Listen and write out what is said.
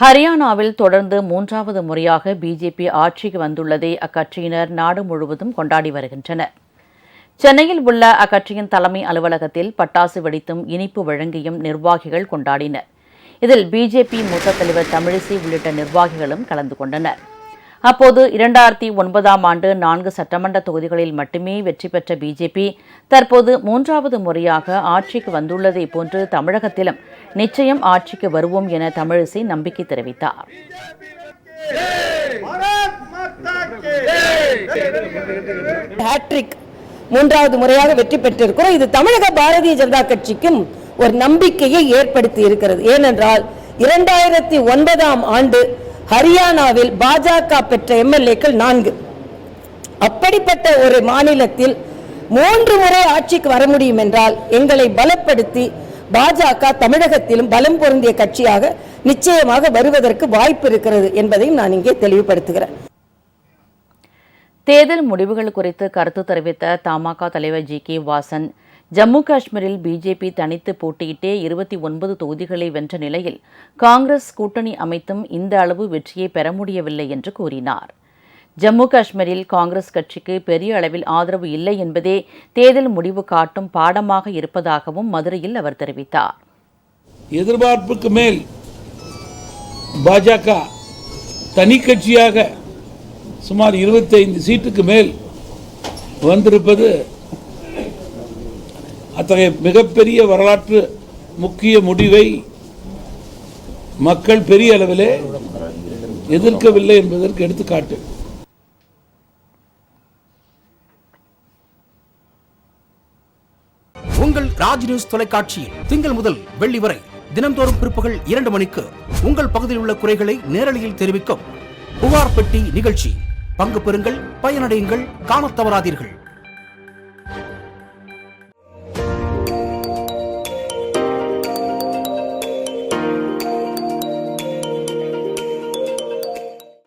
ஹரியானாவில் தொடர்ந்து மூன்றாவது முறையாக பிஜேபி ஆட்சிக்கு வந்துள்ளதை அக்கட்சியினர் நாடு முழுவதும் கொண்டாடி வருகின்றனர். சென்னையில் உள்ள அக்கட்சியின் தலைமை அலுவலகத்தில் பட்டாசு வெடித்தும் இனிப்பு வழங்கியும் நிர்வாகிகள் கொண்டாடினர். இதில் பிஜேபி மூத்த தலைவர் தமிழிசை உள்ளிட்ட நிர்வாகிகளும் கலந்து கொண்டனர். அப்போது இரண்டாயிரத்தி ஒன்பதாம் ஆண்டு நான்கு சட்டமன்ற தொகுதிகளில் மட்டுமே வெற்றி பெற்ற பிஜேபி தற்போது மூன்றாவது முறையாக ஆட்சிக்கு வந்துள்ளதை போன்று தமிழகத்திலும் நிச்சயம் ஆட்சிக்கு வருவோம் என தமிழிசை நம்பிக்கை தெரிவித்தார். மூன்றாவது முறையாக வெற்றி பெற்றிருக்கிறோம். இது தமிழக பாரதிய ஜனதா கட்சிக்கும் ஒரு நம்பிக்கையை ஏற்படுத்தி இருக்கிறது. ஏனென்றால் இரண்டாயிரத்தி ஒன்பதாம் ஆண்டு ஹரியானாவில் பாஜக பெற்ற எம்எல்ஏக்கள் நான்கு. அப்படிப்பட்ட ஒரு மாநிலத்தில் மூன்று முறை ஆட்சிக்கு வர முடியும் என்றால் எங்களை பலப்படுத்தி பாஜக தமிழகத்திலும் பலம் பொருந்திய கட்சியாக நிச்சயமாக வருவதற்கு வாய்ப்பு இருக்கிறது என்பதையும் நான் இங்கே தெளிவுபடுத்துகிறேன். தேர்தல் முடிவுகள் குறித்து கருத்து தெரிவித்த தமாக தலைவர் ஜி கே வாசன் ஜம்மு காஷ்மீரில் பிஜேபி தனித்து போட்டியிட்டே இருபத்தி ஒன்பது தொகுதிகளை வென்ற நிலையில் காங்கிரஸ் கூட்டணி அமைத்தும் இந்த அளவு வெற்றியை பெற முடியவில்லை என்று கூறினார். ஜம்மு காஷ்மீரில் காங்கிரஸ் கட்சிக்கு பெரிய அளவில் ஆதரவு இல்லை என்பதே தேர்தல் முடிவு காட்டும் பாடமாக இருப்பதாகவும் மதுரையில் அவர் தெரிவித்தார். எதிர்பார்ப்புக்கு மேல் பாஜக தனி கட்சியாக சுமார் 25 சீட்டுக்கு மேல் வந்திருப்பது அத்தகைய மிகப்பெரிய வரலாற்று முக்கிய முடிவை மக்கள் பெரிய அளவிலே எதிர்க்கவில்லை என்பதற்கு எடுத்துக்காட்டு. உங்கள் ராஜ் நியூஸ் தொலைக்காட்சியில் திங்கள் முதல் வெள்ளி வரை தினம்தோறும் பிற்பகல் இரண்டு மணிக்கு உங்கள் பகுதியில் உள்ள குறைகளை நேரலையில் தெரிவிக்கும் புகார் பெட்டி நிகழ்ச்சி. பங்கு பெறுங்கள் பயனடையுங்கள் காணத் தவறாதீர்கள்.